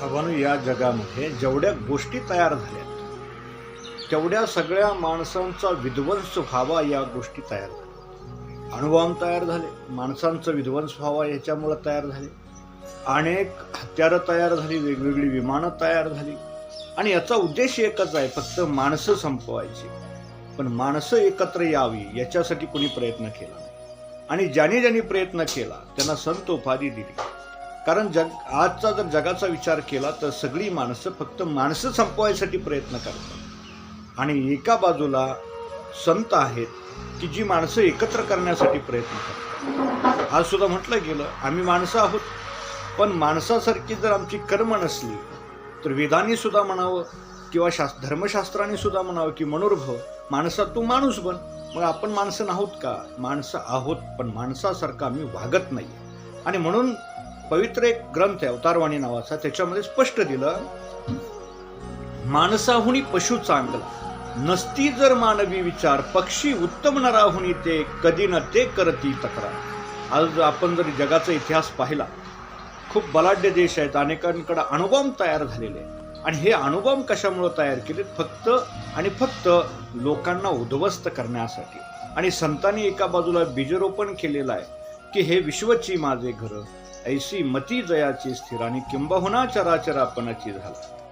बाबांनो या जगामध्ये जेवढ्या गोष्टी तयार झाल्या तेवढ्या सगळ्या माणसांचा विध्वंस व्हावा या गोष्टी तयार झाल्या. अणुबॉम्ब तयार झाले माणसांचा विध्वंस व्हावा याच्यामुळं तयार झाले. अनेक हत्यारं तयार झाली वेगवेगळी विमानं तयार झाली. आणि याचा उद्देश एकच आहे फक्त माणसं संपवायची. पण माणसं एकत्र यावी याच्यासाठी कोणी प्रयत्न केला नाही. आणि ज्याने ज्यांनी प्रयत्न केला त्यांना संत उपाधी दिली. कारण जग आजचा जर जगाचा विचार केला तर सगळी माणसं फक्त माणसं संपवायसाठी प्रयत्न करतात. आणि एका बाजूला संत आहेत की जी माणसं एकत्र करण्यासाठी प्रयत्न करतात. आज सुद्धा म्हटलं गेलं आम्ही माणसं आहोत. पण माणसासारखी जर आमची कर्म नसली तर वेदांनी सुद्धा म्हणावं किंवा शास् धर्मशास्त्राने सुद्धा म्हणावं की मनोर्भव माणसा तू माणूस बन. मग आपण माणसं नाहोत का? माणसं आहोत पण माणसासारखं आम्ही वागत नाही. आणि म्हणून पवित्र एक ग्रंथ आहे अवतारवाणी नावाचा. त्याच्यामध्ये स्पष्ट दिलं माणसाहुनी पशु चांगला. नसती जर मानवी विचार पक्षी उत्तम नराहुनी ते कधी न ते करती तक्रार. आज आपण जर जगाचा इतिहास पाहिला खूप बलाढ्य देश आहेत अनेकांकडे अणुबॉम्ब तयार झालेले आणि हे अणुबॉम्ब कशामुळे तयार केले फक्त आणि फक्त लोकांना उद्ध्वस्त करण्यासाठी. आणि संतांनी एका बाजूला बीजरोपण केलेलं आहे की हे विश्वची माझे घर ऐसी मती जयाची स्थिर आणि किंबहुना चराचरापणाची झाला.